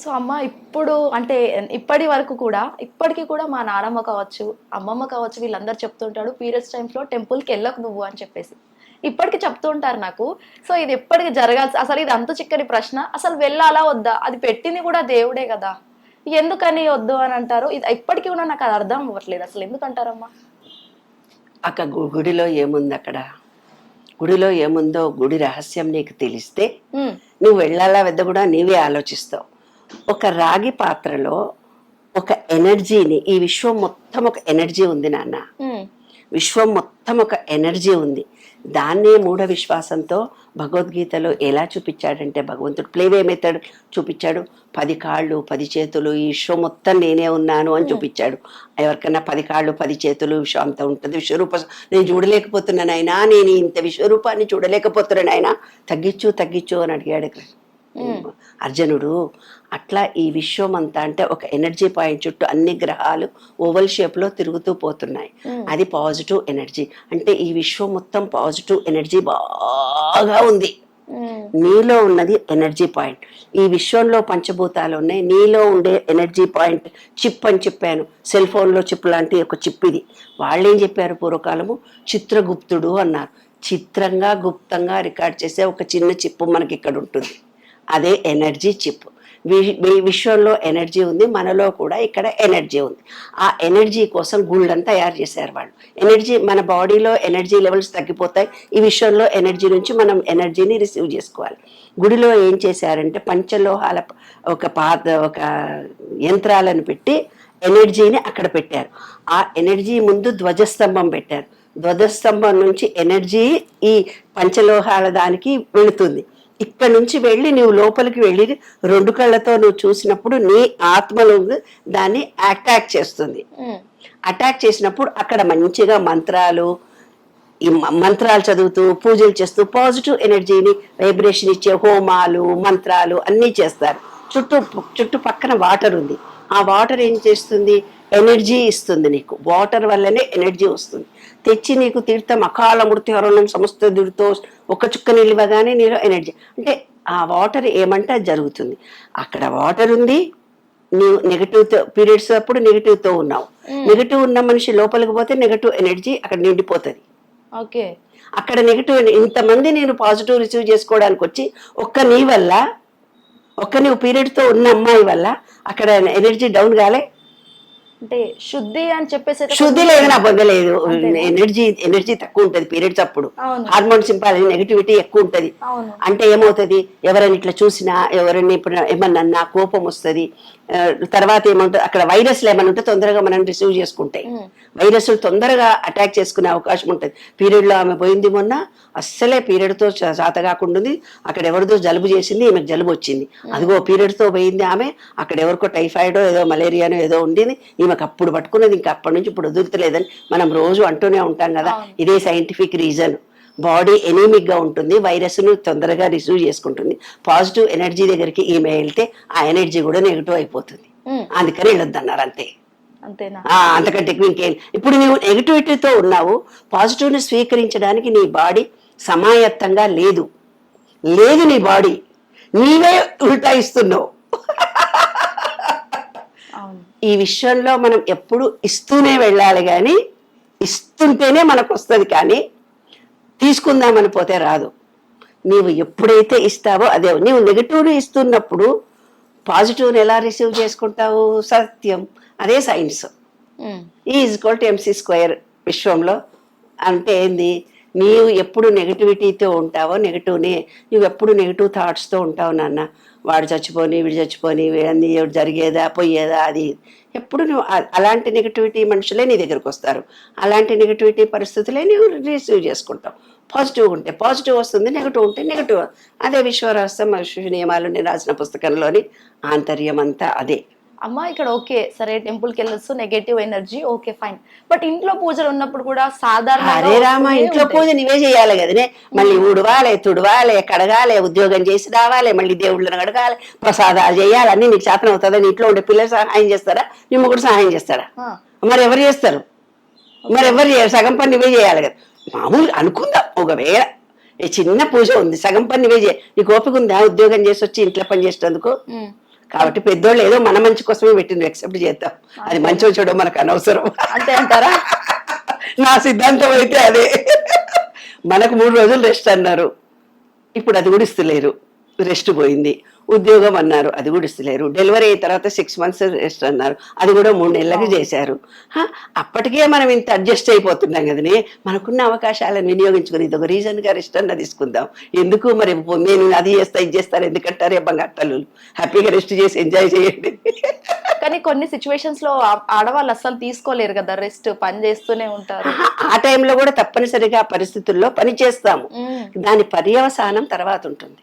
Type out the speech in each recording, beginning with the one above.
So అమ్మ ఇప్పుడు అంటే ఇప్పటి వరకు కూడా ఇప్పటికీ కూడా మా నానమ్మ కావచ్చు అమ్మమ్మ కావచ్చు వీళ్ళందరూ చెప్తుంటాడు పీరియడ్స్ టైమ్స్లో టెంపుల్కి వెళ్ళకు నువ్వు అని చెప్పేసి. ఇప్పటికి చెప్తూ ఉంటారు నాకు. సో ఇది ఎప్పటికి జరగాల్సి అసలు ఇది అంత చిక్కని ప్రశ్న. అసలు వెళ్ళాలా వద్దా? అది పెట్టింది కూడా దేవుడే కదా. ఎందుకని వద్దు అని అంటారు? ఇది ఇప్పటికీ కూడా నాకు అది అర్థం అవ్వట్లేదు. అసలు ఎందుకు అంటారమ్మా అక్క గుడిలో ఏముంది అక్కడ? గుడిలో ఏముందో గుడి రహస్యం నీకు తెలిస్తే నువ్వు వెళ్ళాలా వద్ద కూడా నీవే ఆలోచిస్తావు. ఒక రాగి పాత్రలో ఒక ఎనర్జీని ఈ విశ్వం మొత్తం ఒక ఎనర్జీ ఉంది నాన్న. విశ్వం మొత్తం ఒక ఎనర్జీ ఉంది. దాన్నే మూఢ విశ్వాసంతో భగవద్గీతలో ఎలా చూపించాడంటే భగవంతుడు ప్లేవే మెథడ్ చూపించాడు. పది కాళ్ళు పది చేతులు ఈ విశ్వం మొత్తం నేనే ఉన్నాను అని చూపించాడు. ఎవరికైనా పది కాళ్ళు పది చేతులు విశ్వం అంతా ఉంటుంది. విశ్వరూప నేను చూడలేకపోతున్నాను అయినా నేను ఇంత విశ్వరూపాన్ని చూడలేకపోతున్నాను అయినా తగ్గించు తగ్గించు అని అడిగాడు అర్జునుడు అట్లా ఈ విశ్వం అంతా అంటే ఒక ఎనర్జీ పాయింట్ చుట్టూ అన్ని గ్రహాలు ఓవల్ షేప్లో తిరుగుతూ పోతున్నాయి. అది పాజిటివ్ ఎనర్జీ. అంటే ఈ విశ్వం మొత్తం పాజిటివ్ ఎనర్జీ బాగా ఉంది. నీలో ఉన్నది ఎనర్జీ పాయింట్. ఈ విశ్వంలో పంచభూతాలు ఉన్నాయి. నీలో ఉండే ఎనర్జీ పాయింట్ చిప్ అని చెప్పాను. సెల్ ఫోన్లో చిప్ లాంటి ఒక చిప్ ఇది. వాళ్ళు ఏం చెప్పారు పూర్వకాలము? చిత్రగుప్తుడు అన్నారు. చిత్రంగా గుప్తంగా రికార్డ్ చేసే ఒక చిన్న చిప్ మనకి ఇక్కడ ఉంటుంది. అదే ఎనర్జీ చిప్. వి- విశ్వంలో ఎనర్జీ ఉంది మనలో కూడా ఇక్కడ ఎనర్జీ ఉంది. ఆ ఎనర్జీ కోసం గుళ్ళని తయారు చేశారు వాళ్ళు. ఎనర్జీ మన బాడీలో ఎనర్జీ లెవెల్స్ తగ్గిపోతాయి. ఈ విశ్వంలో ఎనర్జీ నుంచి మనం ఎనర్జీని రిసీవ్ చేసుకోవాలి. గుడిలో ఏం చేశారంటే పంచలోహాల ఒక పాత ఒక యంత్రాలను పెట్టి ఎనర్జీని అక్కడ పెట్టారు. ఆ ఎనర్జీ ముందు ధ్వజస్తంభం పెట్టారు. ధ్వజస్తంభం నుంచి ఎనర్జీ ఈ పంచలోహాల దానికి వెళుతుంది. ఇక్కడ నుంచి వెళ్ళి నువ్వు లోపలికి వెళ్ళి రెండు కళ్ళతో నువ్వు చూసినప్పుడు నీ ఆత్మలో దాన్ని అటాక్ చేస్తుంది. అటాక్ చేసినప్పుడు అక్కడ మంచిగా మంత్రాలు ఈ మంత్రాలు చదువుతూ పూజలు చేస్తూ పాజిటివ్ ఎనర్జీని వైబ్రేషన్ ఇచ్చే హోమాలు మంత్రాలు అన్నీ చేస్తారు. చుట్టూ చుట్టూ పక్కన వాటర్ ఉంది. ఆ వాటర్ ఏం చేస్తుంది? ఎనర్జీ ఇస్తుంది నీకు. వాటర్ వల్లనే ఎనర్జీ వస్తుంది. తెచ్చి నీకు తీర్థం అకాల మృతి హరణం సమస్త దుడితో ఒక చుక్క నీళ్ళు ఇవ్వగానే నీలో ఎనర్జీ. అంటే ఆ వాటర్ ఏమంటే అది జరుగుతుంది. అక్కడ వాటర్ ఉంది నీవు నెగటివ్తో పీరియడ్స్ అప్పుడు నెగటివ్తో ఉన్నావు. నెగటివ్ ఉన్న మనిషి లోపలికి పోతే నెగటివ్ ఎనర్జీ అక్కడ నిండిపోతుంది. ఓకే. అక్కడ నెగటివ్ ఇంతమంది నేను పాజిటివ్ రిసీవ్ చేసుకోవడానికి వచ్చి ఒక్క నీ వల్ల ఒక్క నీవు పీరియడ్తో ఉన్న అమ్మాయి వల్ల అక్కడ ఎనర్జీ డౌన్ కాలే అంటే శుద్ధి అని చెప్పేసి శుద్ధి లేదు నా పొందలేదు ఎనర్జీ ఎనర్జీ తక్కువ ఉంటది పీరియడ్స్ అప్పుడు. అవును. హార్మోన్స్ ఇంపాలి నెగటివిటీ ఎక్కువ ఉంటది. అంటే ఏమవుతుంది? ఎవరైనా ఇట్లా చూసినా ఎవరైనా ఇప్పుడు ఏమన్నా అన్నా కోపం వస్తుంది. తర్వాత ఏమంటుంది? అక్కడ వైరస్లు ఏమైనా ఉంటే తొందరగా మనం రిసీవ్ చేసుకుంటాయి. వైరస్లు తొందరగా అటాక్ చేసుకునే అవకాశం ఉంటుంది. పీరియడ్లో ఆమె పోయింది మొన్న అస్సలే పీరియడ్తో శాత కాకుండా అక్కడ ఎవరిదో జలుబు చేసింది ఈమెకు జలుబు వచ్చింది. అదిగో పీరియడ్తో పోయింది ఆమె అక్కడ ఎవరికో టైఫాయిడో ఏదో మలేరియానో ఏదో ఉండింది. ఈమెకు అప్పుడు పట్టుకున్నది ఇంకా అప్పటి నుంచి ఇప్పుడు వదులుతలేదని మనం రోజు అంటూనే ఉంటాం కదా. ఇదే సైంటిఫిక్ రీజన్. బాడీ ఎనీమిక్గా ఉంటుంది వైరస్ను తొందరగా రిసీవ్ చేసుకుంటుంది. పాజిటివ్ ఎనర్జీ దగ్గరికి ఈమె వెళ్తే ఆ ఎనర్జీ కూడా నెగిటివ్ అయిపోతుంది. ఉమ్, అందుకని వెళ్ళొద్దు అన్నారు అంతే. అంతేనా? అంతకంటే ఎక్కువ ఇంకేం. ఇప్పుడు నువ్వు నెగిటివిటీతో ఉన్నావు పాజిటివ్ని స్వీకరించడానికి నీ బాడీ సమాయత్తంగా లేదు. లేదు నీ బాడీ. నీవే ఉల్టా ఇస్తున్నావు ఈ విషయంలో మనం ఎప్పుడు ఇస్తూనే వెళ్ళాలి కానీ ఇస్తుంటేనే మనకు వస్తుంది కానీ తీసుకుందామని పోతే రాదు. నీవు ఎప్పుడైతే ఇస్తావో అదే. నీవు నెగిటివ్ని ఇస్తున్నప్పుడు పాజిటివ్ని ఎలా రిసీవ్ చేసుకుంటావు? సత్యం. అదే science. Um, is equal to MC square విశ్వంలో. అంటే ఏంది? నీవు ఎప్పుడు నెగటివిటీతో ఉంటావో నెగటివ్ని నువ్వు ఎప్పుడు నెగిటివ్ థాట్స్తో ఉంటావు నాన్న. వాడు చచ్చిపోని వీడు చచ్చిపోని ఎవడు జరిగేదా పోయేదా అది. ఎప్పుడు నువ్వు అలాంటి నెగటివిటీ మనుషులే నీ దగ్గరకు వస్తారు. అలాంటి నెగటివిటీ పరిస్థితులే నువ్వు రిసీవ్ చేసుకుంటావు. పాజిటివ్ ఉంటే పాజిటివ్ వస్తుంది నెగటివ్ ఉంటే నెగటివ్. అదే విశ్వరహస్యం విశ్వ నియమాలు నేను రాసిన పుస్తకంలోని ఆంతర్యం అంతా అదే. అమ్మ ఇక్కడ ఓకే సరే టెంపుల్కి వెళ్ళొచ్చు negative energy okay fine. But ఇంట్లో పూజలు ఉన్నప్పుడు కూడా సాధారణ అరే రామ ఇంట్లో పూజ నువ్వే చేయాలి కదనే. మళ్ళీ ఊడవాలి తుడవాలి కడగాలి ఉద్యోగం చేసి రావాలి మళ్ళీ దేవుళ్ళని కడగాలి ప్రసాదాలు చేయాలి అన్ని నీకు చేతనం అవుతుందా? ఇంట్లో ఉండే పిల్లలు సహాయం చేస్తారా? నీ ముగ్గురు సహాయం చేస్తారా మరి ఎవరు చేస్తారు? మరి ఎవరు చేయరు సగం పని నువ్వే చేయాలి కదా. మామూలుగా అనుకుందాం. ఒకవేళ చిన్న పూజ ఉంది సగం పని నువ్వే చేయాలి నీకు ఓపిక ఉందా? ఉద్యోగం చేసి వచ్చి ఇంట్లో పని చేసేందుకు కాబట్టి పెద్దోళ్ళు ఏదో మన మంచి కోసమే పెట్టింది ఎక్సెప్ట్ చేద్దాం. అది మంచి చూడడం మనకు అనవసరం. అంతే అంటారా? నా సిద్ధాంతం అయితే అదే. మనకు మూడు రోజులు రెస్ట్ అన్నారు. ఇప్పుడు అది కూడా ఇస్తలేరు. రెస్ట్ పోయింది. ఉద్యోగం అన్నారు. అది కూడా ఇస్తలేరు. డెలివరీ అయిన తర్వాత సిక్స్ మంత్స్ రెస్ట్ అన్నారు. అది కూడా మూడు నెలలకు చేశారు. అప్పటికే మనం ఇంత అడ్జస్ట్ అయిపోతున్నాం కదనే? మనకున్న అవకాశాలను వినియోగించుకుని ఇది ఒక రీజన్గా రెస్ట్ అన్న తీసుకుందాం. ఎందుకు మరి నేను అది చేస్తా ఇది చేస్తాను ఎందుకంటారు ఇబ్బంది అట్టలు హ్యాపీగా రెస్ట్ చేసి ఎంజాయ్ చేయండి. కానీ కొన్ని సిచ్యువేషన్స్లో ఆడవాళ్ళు అస్సలు తీసుకోలేరు కదా రెస్ట్ పని చేస్తూనే ఉంటారు. ఆ టైంలో కూడా తప్పనిసరిగా పరిస్థితుల్లో పని చేస్తాము. దాని పర్యవసానం తర్వాత ఉంటుంది.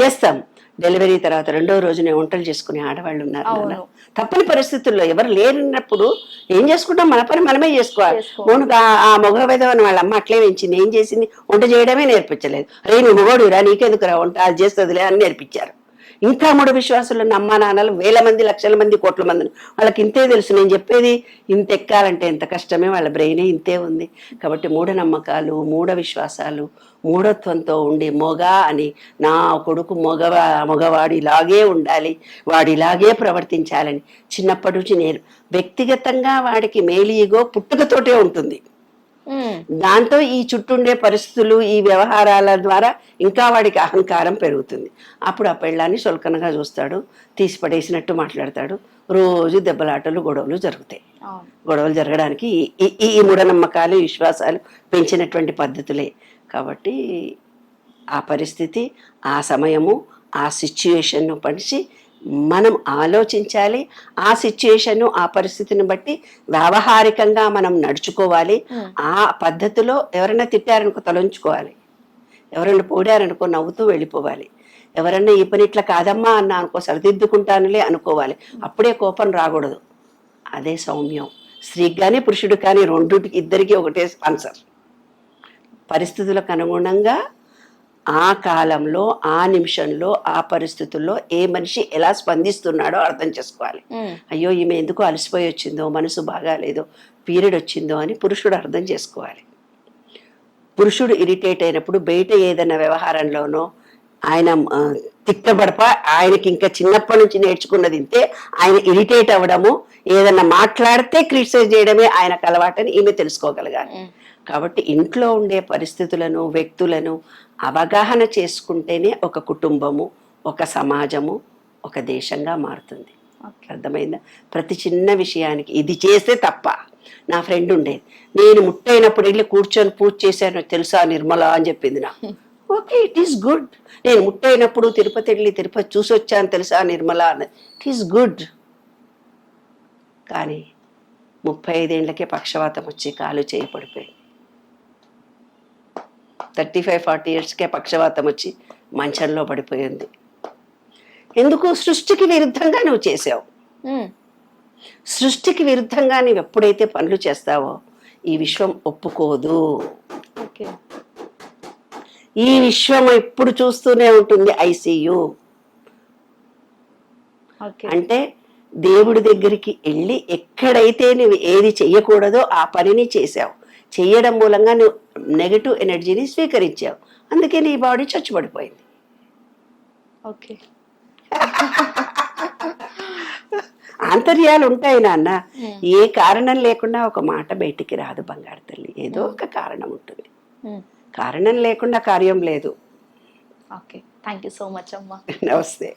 చేస్తాం డెలివరీ తర్వాత రెండో రోజునే వంటలు చేసుకునే ఆడవాళ్ళు ఉన్నారు. తప్పని పరిస్థితుల్లో ఎవరు లేనప్పుడు ఏం చేసుకుంటాం? మన పని మనమే చేసుకోవాలి. మౌనుగా ఆ మగ విధవని వాళ్ళ అమ్మ అట్లే పెంచింది. ఏం చేసింది? వంట చేయడమే నేర్పించలేదు. రే నువ్వు మొగోడు రా నీకెందుకు రా వంట? అది చేస్తుందిలే అని నేర్పించారు. ఇంకా మూడు విశ్వాసులు ఉన్న అమ్మా నాన్నలు వేల మంది లక్షల మంది కోట్ల మంది వాళ్ళకి ఇంతే తెలుసు. నేను చెప్పేది ఇంత ఎక్కాలంటే ఎంత కష్టమే. వాళ్ళ బ్రెయినే ఇంతే ఉంది. కాబట్టి మూఢనమ్మకాలు మూఢ విశ్వాసాలు మూఢత్వంతో ఉండి మొగ అని నా కొడుకు మగవా మగవాడు ఇలాగే ఉండాలి. వాడు ఇలాగే ప్రవర్తించాలని చిన్నప్పటి నుంచి నేను వ్యక్తిగతంగా వాడికి మేలీగో పుట్టుకతోటే ఉంటుంది. దాంతో ఈ చుట్టుండే పరిస్థితులు ఈ వ్యవహారాల ద్వారా ఇంకా వాడికి అహంకారం పెరుగుతుంది. అప్పుడు ఆ పెళ్ళాన్ని సొలకనగా చూస్తాడు తీసి పడేసినట్టు మాట్లాడతాడు. రోజు దెబ్బలాటలు గొడవలు జరుగుతాయి. గొడవలు జరగడానికి ఈ- మూఢనమ్మకాలు విశ్వాసాలు పెంచినటువంటి పద్ధతులే. కాబట్టి ఆ పరిస్థితి ఆ సమయము ఆ సిచ్యుయేషన్ను పడిచి మనం ఆలోచించాలి ఆ సిచ్యుయేషన్ను ఆ పరిస్థితిని బట్టి వ్యావహారికంగా మనం నడుచుకోవాలి. ఆ పద్ధతిలో ఎవరైనా తిట్టారనుకో తలంచుకోవాలి. ఎవరైనా పోడారనుకో నవ్వుతూ వెళ్ళిపోవాలి. ఎవరన్నా ఈ పని ఇట్లా కాదమ్మా అన్న అనుకో సరిదిద్దుకుంటానులే అనుకోవాలి. అప్పుడే కోపం రాకూడదు. అదే సౌమ్యం. స్త్రీకి కానీ పురుషుడు కానీ రెండుకి ఇద్దరికి ఒకటే ఆన్సర్ పరిస్థితులకు అనుగుణంగా ఆ కాలంలో ఆ నిమిషంలో ఆ పరిస్థితుల్లో ఏ మనిషి ఎలా స్పందిస్తున్నాడో అర్థం చేసుకోవాలి. అయ్యో ఈమె ఎందుకు అలసిపోయి వచ్చిందో మనసు బాగాలేదో పీరియడ్ వచ్చిందో అని పురుషుడు అర్థం చేసుకోవాలి పురుషుడు ఇరిటేట్ అయినప్పుడు బయట ఏదైనా వ్యవహారంలోనో ఆయన తిట్టబడప ఆయనకి ఇంకా చిన్నప్పటి నుంచి నేర్చుకున్నది ఇంతే ఆయన ఇరిటేట్ అవ్వడము ఏదన్నా మాట్లాడితే క్రిటిసైజ్ చేయడమే ఆయనకు అలవాటని ఈమె తెలుసుకోగలగాలి. కాబట్టి ఇంట్లో ఉండే పరిస్థితులను వ్యక్తులను అవగాహన చేసుకుంటేనే ఒక కుటుంబము ఒక సమాజము ఒక దేశంగా మారుతుంది. అర్థమైందా? ప్రతి చిన్న విషయానికి ఇది చేస్తే తప్ప నా ఫ్రెండ్ ఉండేది. నేను ముట్టైనప్పుడు వెళ్ళి కూర్చొని పూజ చేశాను తెలుసా నిర్మల అని చెప్పింది నాకు. ఓకే ఇట్ ఈస్ గుడ్ నేను ముట్టైనప్పుడు తిరుపతి వెళ్ళి తిరుపతి చూసి వచ్చాను తెలుసా నిర్మల అన్నది ఇట్ ఈస్ గుడ్ కానీ ముప్పై ఐదేళ్ళకే పక్షవాతం వచ్చి కాలు చేయి పడిపోయింది. థర్టీ ఫైవ్ ఫార్టీ ఇయర్స్కే పక్షవాతం వచ్చి మంచంలో పడిపోయింది. ఎందుకు? సృష్టికి విరుద్ధంగా నువ్వు చేసావు. సృష్టికి విరుద్ధంగా నీవు ఎప్పుడైతే పనులు చేస్తావో ఈ విశ్వం ఒప్పుకోదు. ఈ విశ్వం ఎప్పుడు చూస్తూనే ఉంటుంది ఐసీయు. అంటే దేవుడి దగ్గరికి వెళ్ళి ఎక్కడైతే నువ్వు ఏది చెయ్యకూడదో ఆ పనిని చేసావు. చెయ్యడం మూలంగా నువ్వు నెగటివ్ ఎనర్జీని స్వీకరించావు. అందుకే నీ బాడీ చచ్చుబడిపోయింది. ఓకే. ఆంతర్యాలు ఉంటాయి నాన్న. ఏ కారణం లేకుండా ఒక మాట బయటికి రాదు బంగారు తల్లి. ఏదో ఒక కారణం ఉంటుంది. కారణం లేకుండా కార్యం లేదు. Okay. Thank you so much అమ్మా. నమస్తే.